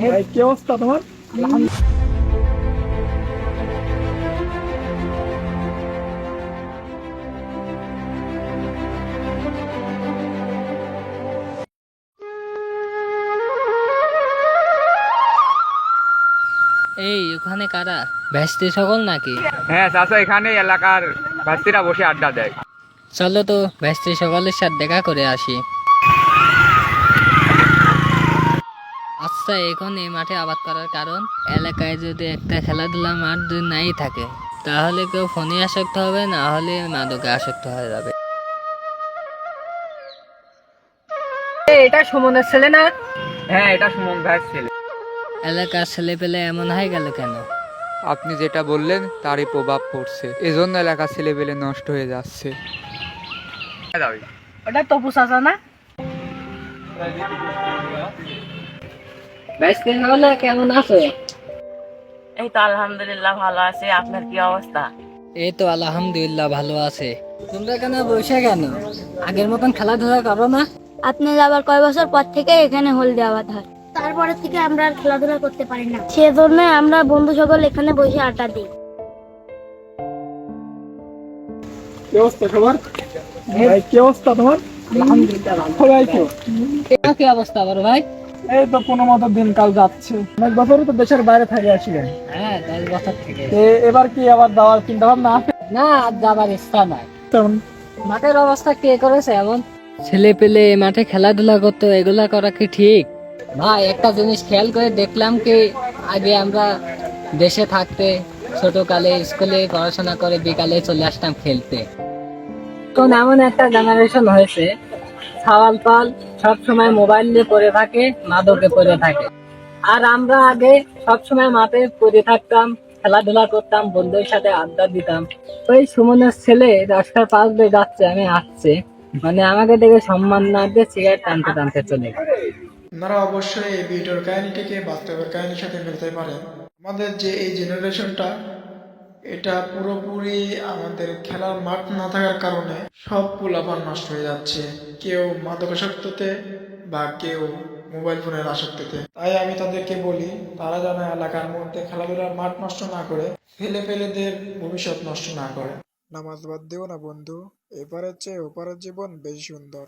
ভাই, কি অবস্থা তোমার? এই ওখানে কারা? ব্যস্ত সকল নাকি? হ্যাঁ চাচা এখানে এলাকার বাস্তিরা বসে আড্ডা দেয়। চলো তো ব্যস্ত সকলের সাথে দেখা করে আসি। আচ্ছা এখন এই মাঠে আবাদ করার কারণ এলাকায় যদি একটা খেলাধুলা মাঠ যদি নাই থাকে তাহলে কেউ ফোনে আসক্ত হবে না হলে মাদকে আসক্ত হয়ে যাবে। এটা সুমনের ছেলে না? হ্যাঁ এটা সুমন ভাইয়ের ছেলে। এলাকার ছেলে পেলে এমন হয়ে গেল কেন? আপনি যেটা বললেন তারই প্রভাব পড়ছে। এজন্য এলাকার ছেলে পেলে নষ্ট হয়ে যাচ্ছে। ওটা তপু চাচা না? ব্যস্ত কেমন আছো? এই তো আলহামদুলিল্লাহ ভালো আছি। আপনার কি অবস্থা? এই তো আলহামদুলিল্লাহ ভালো আছে। তোমরা কেন বসে কেন? আগের মতন খেলাধুলা করো না? আপনি যাবার কয় বছর পর থেকে এখানে হলদে আবাদ হয় তারপরে থেকে আমরা আর খেলাধুলা করতে পারি না। সেজন্য আমরা বন্ধু সকল এখানে বসে আড্ডা দিই। কি অবস্থা সবার? ভাই, কি অবস্থা তোমার? কি অবস্থা বড় ভাই? এই তো কোনো মতো দিনকাল যাচ্ছে। অনেক বছরই তো দেশের বাইরে থাকে আসিলেন। হ্যাঁ দশ বছর থেকে এবার কি আবার যাওয়ার চিন্তা ভাবনা আছে? না আর যাবার ইচ্ছা নাই। মাঠের অবস্থা কে করেছে এমন? ছেলে পেলে মাঠে খেলাধুলা করতো এগুলা করা কি ঠিক? ভাই একটা জিনিস খেয়াল করে দেখলাম কি আগে আমরা দেশে থাকতে ছোটকালে স্কুলে পড়াশোনা করে বিকালে চলে আসতাম খেলতে। তো এমন একটা জেনারেশন হয়েছে সাওয়াল পাল সব সময় মোবাইল নিয়ে পড়ে থাকে, মাদকে পড়ে থাকে। আর আমরা আগে সব সময় মাঠে পড়ে থাকতাম, খেলাধুলা করতাম, বন্ধুদের সাথে আড্ডা দিতাম। ওই সুমনের ছেলে রাস্তার পাশ দিয়ে যাচ্ছে, আমি আসছে। মানে আমাকে দেখে সম্মান না দিয়ে সিগারেট টানতে টানতে চলে গেল। আপনারা অবশ্যই এই ভিডিওর কাহিনীটিকে বাস্তবের কাহিনীর সাথে মিলতে পারেন। আমাদের যে এই জেনারেশনটা এটা পুরোপুরি আমাদের খেলার মাঠ না থাকার কারণে সব পোলাপান নষ্ট হয়ে যাচ্ছে। কেউ মাদকাসক্ততে বা কেউ মোবাইল ফোনের আসক্তিতে। তাই আমি তাদেরকে বলি, তারা যেন এলাকার মধ্যে খেলাধুলার মাঠ নষ্ট না করে, ফেলে ফেলেদের ভবিষ্যৎ নষ্ট না করে। নামাজ বাদ দিও না বন্ধু, এপারের চেয়ে ওপারের জীবন বেশি সুন্দর।